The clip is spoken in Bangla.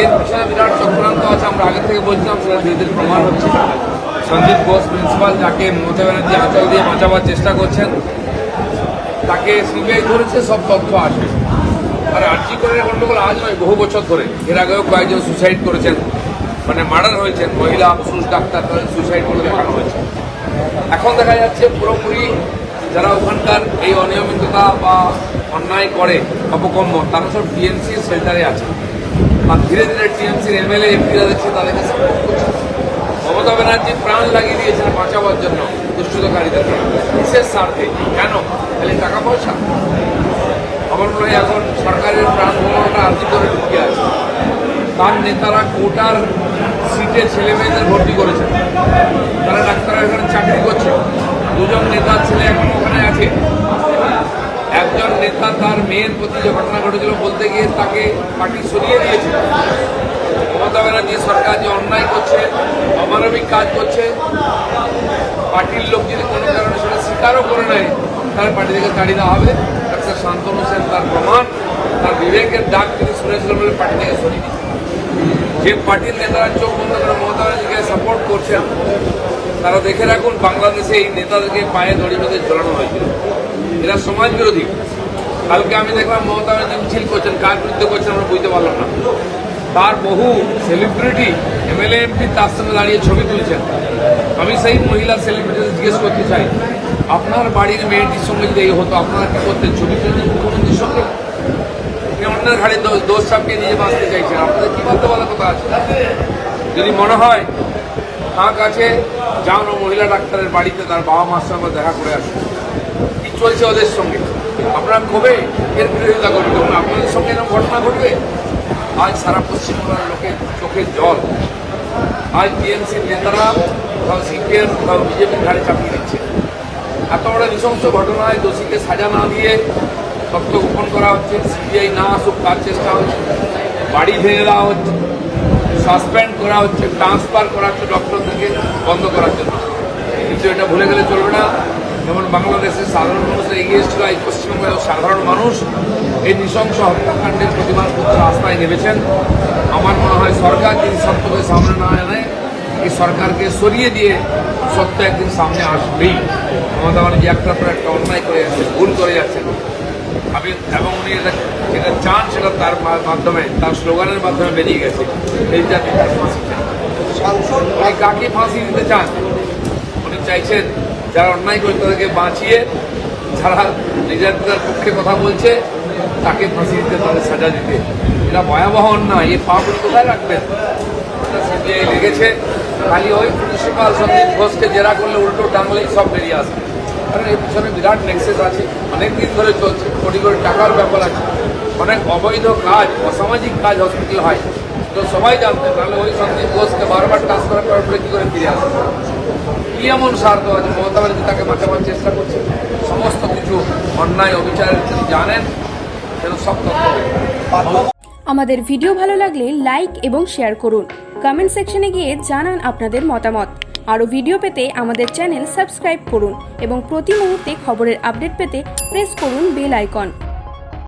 এর পিছনে বিরাট চক্রান্ত আছে, আমরা আগে থেকে বলছিলাম, সেটা ধীরে ধীরে প্রমাণ হচ্ছে। সঞ্জীব ঘোষ, প্রিন্সিপাল, যাকে মমতা ব্যানার্জি আঁচল দিয়ে বাঁচাবার চেষ্টা করছেন, তাকে সিবিআই ধরেছে, সব তথ্য আসবে। আর আর্জি করে গন্ডগোল আজ নয়, বহু বছর ধরে। এর আগেও কয়েকজন সুসাইড করেছেন মানে মার্ডার হয়েছেন, মহিলা পুরুষ ডাক্তার, তাদের সুসাইড বলে দেখানো হয়েছে। এখন দেখা যাচ্ছে পুরোপুরি যারা ওখানকার এই অনিয়মিততা বা অন্যায় করে, অপকর্ম, তারা সব টিএমসি সেন্টারে আছে। আর ধীরে ধীরে টিএমসির এমএলএ, এমপিরা দেখছে তাদেরকে সাপোর্ট করছে মমতা ব্যানার্জি প্রাণ লাগিয়ে দিয়েছেন বাঁচাবার জন্য দুষ্কৃতকারীদেরকে বিশেষ স্বার্থে। কেন? খালি টাকা পয়সা? আমার মনে হয় এখন সরকারের প্রাণ ভ্রমণটা আর্জি করে ঢুকে আছে। তার নেতারা কোটার সিটে ছেলে মেয়েদের ভর্তি করেছেন তারা ডাক্তাররা এখানে চাকরি করছে। দুজন নেতার ছেলে এখন ওখানে আছে। একজন নেতা তার মেয়ের প্রতি যে ঘটনা ঘটেছিল বলতে গিয়ে তাকে পার্টি সরিয়ে দিয়েছে। মমতা ব্যানার্জি সরকার যে অন্যায় করছে, অমানবিক কাজ করছে, পার্টির লোক যদি কোনো কারণে সেটা স্বীকারও করে নেয়, তাহলে পার্টি থেকে তাড়িয়ে দেওয়া হবে। ডাক্তার শান্তনু সেন তার প্রমাণ, তার বিবেকের ডাক তিনি শুনেছিল বলে পার্টি থেকে সরিয়ে যে পার্টির নেতারা চোখ বন্ধ করে মমতা ব্যানার্জিকে সাপোর্ট করছেন তারা দেখে রাখুন, বাংলাদেশে এই নেতাদেরকে পায়ে দড়ি বেঁধে ঝোলানো হয়েছিল। এরা সমাজ বিরোধী কালকে আমি দেখলাম মমতা ব্যানার্জি মিছিল করছেন। কার বিরুদ্ধে করছেন আমরা বুঝতে পারলাম না। তার বহু সেলিব্রিটি এমএলএ এমপি তার সঙ্গে দাঁড়িয়ে ছবি তুলছেন। আমি সেই মহিলা সেলিব্রিটি জিজ্ঞেস করতে চাই, আপনার বাড়ির মেয়েটির সঙ্গে যদি এই হতো, আপনারা কি করতেন? ছবি তুলতেন মুখ্যমন্ত্রীর সঙ্গে? অন্যের ঘাড়ে দোষ চাপিয়ে নিজে বাঁচতে চাইছেন। আপনাদের কি বলতে বলার কথা আছে? যদি মনে হয় ফাঁক আছে, যাও না, মহিলা ডাক্তারের বাড়িতে, তার বাবা মার সঙ্গে দেখা করে আসুন কি চলছে ওদের সঙ্গে? আপনারা কবে এর বিরোধিতা করবেন? যখন আপনাদের সঙ্গে এরকম ঘটনা ঘটবে? আজ সারা পশ্চিমবাংলার লোকের চোখের জল। আজ টিএমসির নেতারা কোথাও সিপিএম, কোথাও বিজেপির ঘাড়ে চাপিয়ে দিচ্ছে। এত বড় নৃশংস ঘটনায় দোষীকে সাজা না দিয়ে তথ্য গোপন করা হচ্ছে, সিবিআই না আসুক, তার চেষ্টা হচ্ছে। বাড়ি ভেঙে দেওয়া হচ্ছে। সাসপেন্ড করা হচ্ছে ট্রান্সফার করা হচ্ছে ডক্টরদেরকে বন্ধ করার জন্য। কিন্তু এটা ভুলে গেলে চলবে না। যেমন বাংলাদেশের সাধারণ মানুষ এগিয়ে এসেছিল এই পশ্চিমবঙ্গের সাধারণ মানুষ, এই নৃশংস হত্যাকাণ্ডের প্রতিবাদ করতে রাস্তায় নেমেছেন। আমার মনে হয় সরকার যদি সত্যকে সামনে না আনে, এই সরকারকে সরিয়ে দিয়ে সত্য একদিন সামনে আসবেই। মমতা ব্যানার্জি একটার পর একটা অন্যায় করে যাচ্ছে, ভুল করে যাচ্ছেন। আমি এবং উনি এটা যেটা চান সেটা তার মাধ্যমে তার স্লোগানের মাধ্যমে বেরিয়ে গেছে। এই জাতি তার ফাঁসি চান উনি কাকে ফাঁসি দিতে চান? উনি চাইছেন যারা অন্যায় করে তাদেরকে বাঁচিয়ে যারা নিজেদের পক্ষে কথা বলছে তাকে ফাঁসি দিতে তাদের সাজা দিতে। এটা ভয়াবহ অন্যায়। এই পাপগুলো কোথায় রাখবেন? সিবিআই লেগেছে। খালি ওই প্রিন্সিপাল সন্দীপ ঘোষকে জেরা করলে উল্টো টাঙলেই সব বেরিয়ে আসবে। কারণ এর পিছনে বিরাট নেক্সেস আছে। অনেক দিন ধরে চলছে। কোটি কোটি টাকার ব্যাপার আছে। অনেক অবৈধ কাজ, অসামাজিক কাজ হসপিটাল হয়। তো সবাই জানতে, তাহলে ওই সন্দীপ ঘোষকে বারবার ট্রান্সফার করার পরে কী করে ফিরে আসবে? কি এমন স্বার্থ আছে? মমতা ব্যানার্জি তাকে বাঁচাবার চেষ্টা করছে। সমস্ত কিছু অন্যায় অবিচারের তিনি জানেন যেন সব তথ্য আমাদের ভিডিও ভালো লাগলে লাইক এবং শেয়ার করুন। কমেন্ট সেকশনে গিয়ে জানান আপনাদের মতামত। আরও ভিডিও পেতে আমাদের চ্যানেল সাবস্ক্রাইব করুন এবং প্রতি মুহূর্তে খবরের আপডেট পেতে প্রেস করুন বেল আইকন